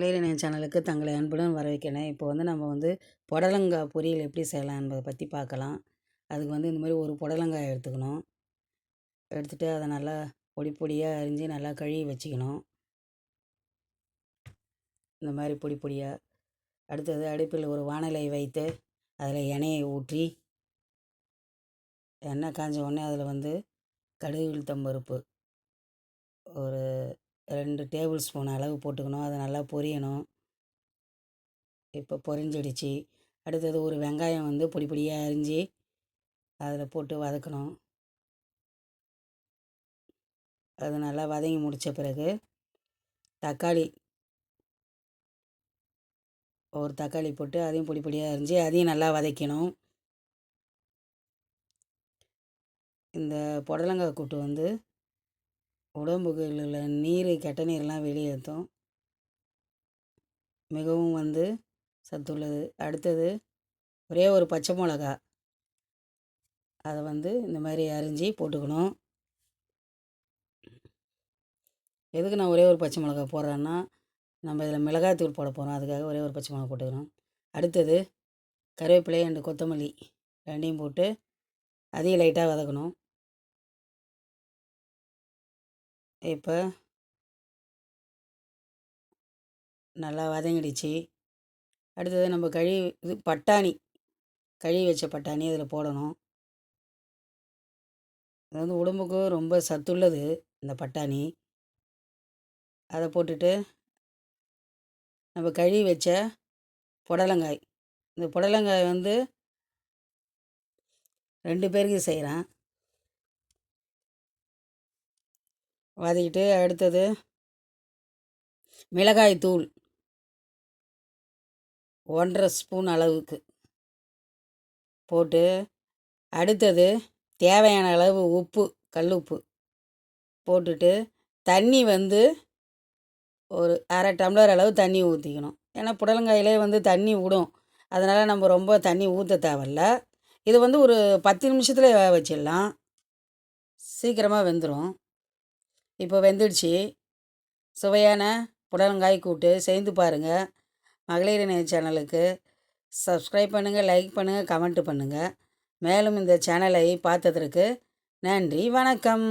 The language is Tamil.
மகளிர் சேனலுக்கு தங்களை அன்புடன் வரவேற்கிறேன். இப்போ வந்து நம்ம வந்து புடலங்காய் பொரியல் எப்படி செய்யலாம் என்பதை பற்றி பார்க்கலாம். அதுக்கு வந்து இந்த மாதிரி ஒரு புடலங்காய் எடுத்துக்கணும். எடுத்துகிட்டு அதை நல்லா பொடி பொடியாக அரிஞ்சு நல்லா கழுவி வச்சுக்கணும். இந்த மாதிரி பொடி பொடியாக அடுத்தது அடுப்பில் ஒரு வானலை வைத்து அதில் எண்ணெயை ஊற்றி எண்ணெய் காஞ்ச உடனே அதில் வந்து கடுகு உளுத்தம் பருப்பு. ஒரு ரெண்டு டேபிள் ஸ்பூன் அளவு போட்டுக்கணும். அதை நல்லா பொரியணும். இப்போ பொரிஞ்சிடுச்சு. அடுத்தது ஒரு வெங்காயம் வந்து பொடி பொடியாக அரிஞ்சு அதில் போட்டு வதக்கணும். அது நல்லா வதங்கி முடித்த பிறகு தக்காளி ஒரு தக்காளி போட்டு அதையும் பொடி பொடியாக அரிஞ்சு அதையும் நல்லா வதக்கணும். இந்த புடலங்காய் கூட்டு வந்து உடம்புக்கு உள்ள நீர் கெட்ட நீர்லாம் வெளியேற்றும். மிகவும் வந்து சத்துள்ளது. அடுத்தது ஒரே ஒரு பச்சை மிளகா. அதை வந்து இந்த மாதிரி அரிஞ்சு போட்டுக்கணும். எதுக்கு நான் ஒரே ஒரு பச்சை மிளகா போடுறேன்னா நம்ம இதில் மிளகாய்த்தூள் போட போகிறோம் அதுக்காக ஒரே ஒரு பச்சை மிளகா போட்டுக்கிறோம் அடுத்தது கருவேப்பிலை அண்டு கொத்தமல்லி ரெண்டையும் போட்டு அதையும் லைட்டாக வதக்கணும். இப்போ நல்லா வதங்கிடுச்சு. அடுத்தது நம்ம கழுவி இது பட்டாணி கழுவி வச்ச பட்டாணி அதில் போடணும். அது வந்து உடம்புக்கு ரொம்ப சத்துள்ளது இந்த பட்டாணி. அதை போட்டுட்டு நம்ம கழுவி வச்ச புடலங்காய். இந்த புடலங்காய் வந்து ரெண்டு பேருக்கு செய்கிறேன் வதக்கிட்டு அடுத்தது மிளகாய் தூள். ஒன்றரை ஸ்பூன் அளவுக்கு. போட்டு அடுத்தது தேவையான அளவு உப்பு கல் உப்பு போட்டுட்டு தண்ணி வந்து ஒரு அரை டம்ளர் அளவு தண்ணி ஊற்றிக்கணும் ஏன்னா புடலங்காயிலே வந்து தண்ணி விடும் அதனால் நம்ம ரொம்ப தண்ணி ஊற்ற தேவையில்ல. இது வந்து ஒரு பத்து நிமிஷத்தில் வேக வச்சிடலாம் சீக்கிரமாக வெந்துடும் இப்போ வெந்துடுச்சு. சுவையான புடலங்காய் கூட்டு செய்து பாருங்கள் மகளிர் இணைய சேனலுக்கு சப்ஸ்கிரைப் பண்ணுங்கள் லைக் பண்ணுங்கள் கமெண்ட் பண்ணுங்கள் மேலும் இந்த சேனலை பார்த்ததற்கு நன்றி வணக்கம்.